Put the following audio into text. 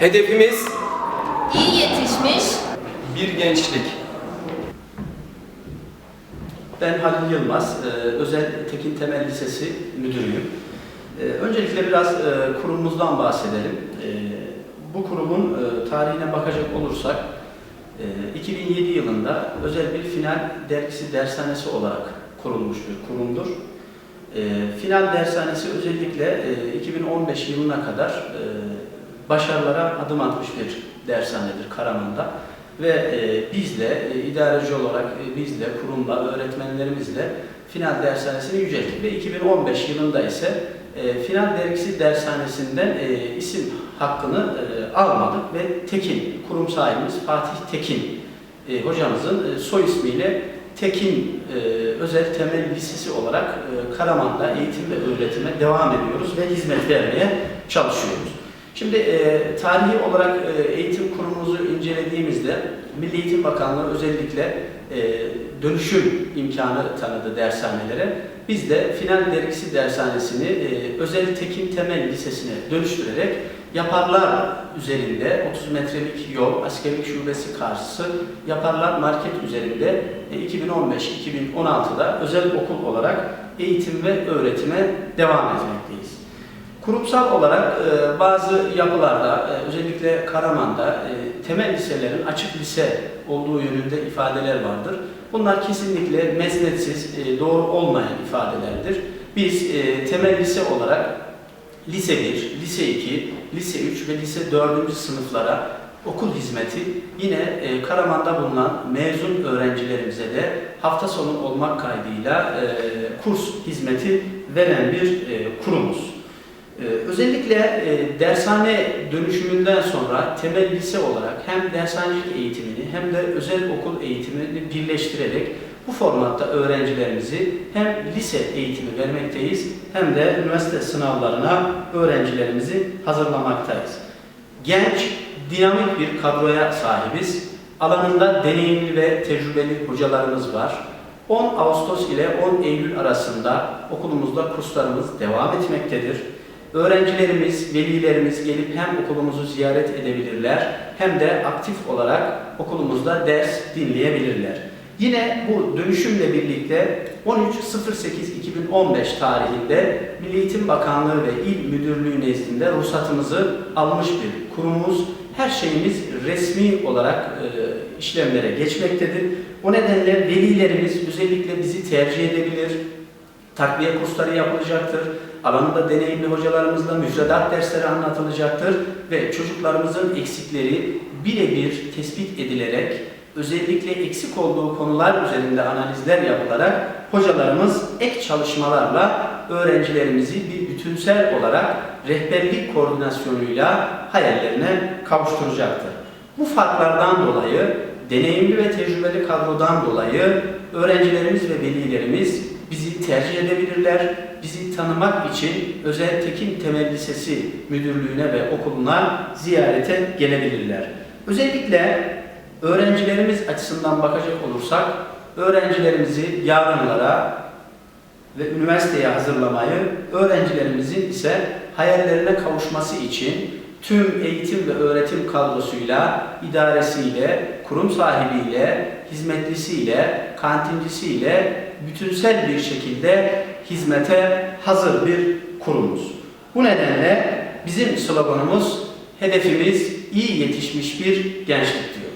Hedefimiz İyi yetişmiş, bir gençlik. Ben Halil Yılmaz, e, Özel Tekin Temel Lisesi müdürüyüm. E, Öncelikle biraz e, kurumumuzdan bahsedelim. Bu kurumun tarihine bakacak olursak, e, 2007 yılında özel bir final dergisi dershanesi olarak kurulmuş bir kurumdur. Final dershanesi özellikle e, 2015 yılına kadar başarılara adım atmış bir dershanedir Karaman'da. Ve e, bizle, e, idareci olarak e, bizle, kurumla, öğretmenlerimizle final dershanesini yücelttik. Ve 2015 yılında ise e, final dergisi dershanesinden e, isim hakkını e, almadık ve Tekin, kurum sahibimiz Fatih Tekin e, hocamızın e, soy ismiyle Tekin e, Özel Temel Lisesi olarak e, Karaman'da eğitim ve öğretime devam ediyoruz ve hizmet vermeye çalışıyoruz. Şimdi e, tarihi olarak e, eğitim kurumumuzu incelediğimizde Milli Eğitim Bakanlığı özellikle e, dönüşüm imkanı tanıdı dershanelere. Biz de Final Dergisi Dershanesini e, Özel Tekin Temel Lisesi'ne dönüştürerek yaparlar üzerinde 30 metrelik yol, askerlik şubesi karşısı yaparlar market üzerinde e, 2015-2016'da özel okul olarak eğitim ve öğretime devam etmekteyiz. Kurumsal olarak e, bazı yapılarda, e, özellikle Karaman'da e, temel liselerin açık lise olduğu yönünde ifadeler vardır. Bunlar kesinlikle meznetsiz, e, doğru olmayan ifadelerdir. Biz e, temel lise olarak lise 1, lise 2, lise 3 ve lise 4. sınıflara okul hizmeti yine e, Karaman'da bulunan mezun öğrencilerimize de hafta sonu olmak kaydıyla e, kurs hizmeti veren bir e, kurumuz. Ee, özellikle e, dershane dönüşümünden sonra temel lise olarak hem dershanecilik eğitimini hem de özel okul eğitimini birleştirerek bu formatta öğrencilerimizi hem lise eğitimi vermekteyiz hem de üniversite sınavlarına öğrencilerimizi hazırlamaktayız. Genç, dinamik bir kadroya sahibiz. Alanında deneyimli ve tecrübeli hocalarımız var. 10 Ağustos ile 10 Eylül arasında okulumuzda kurslarımız devam etmektedir. Öğrencilerimiz, velilerimiz gelip hem okulumuzu ziyaret edebilirler hem de aktif olarak okulumuzda ders dinleyebilirler. Yine bu dönüşümle birlikte 13.08.2015 tarihinde Milli Eğitim Bakanlığı ve İl Müdürlüğü nezdinde ruhsatımızı almış bir kurumumuz. Her şeyimiz resmi olarak e, işlemlere geçmektedir. O nedenle velilerimiz özellikle bizi tercih edebilir, takviye kursları yapılacaktır. Alanında deneyimli hocalarımızla müfredat dersleri anlatılacaktır ve çocuklarımızın eksikleri birebir tespit edilerek özellikle eksik olduğu konular üzerinde analizler yapılarak hocalarımız ek çalışmalarla öğrencilerimizi bir bütünsel olarak rehberlik koordinasyonuyla hayallerine kavuşturacaktır. Bu farklardan dolayı deneyimli ve tecrübeli kadrodan dolayı öğrencilerimiz ve velilerimiz bizi tercih edebilirler. Bizi tanımak için Özel Tekin Temel Lisesi Müdürlüğü'ne ve okuluna ziyarete gelebilirler. Özellikle öğrencilerimiz açısından bakacak olursak, öğrencilerimizi yarınlara ve üniversiteye hazırlamayı, öğrencilerimizin ise hayallerine kavuşması için tüm eğitim ve öğretim kadrosuyla, idaresiyle, kurum sahibiyle, hizmetlisiyle, kantincisiyle bütünsel bir şekilde hizmete hazır bir kurumuz. Bu nedenle bizim sloganımız, hedefimiz iyi yetişmiş bir gençlik diyor.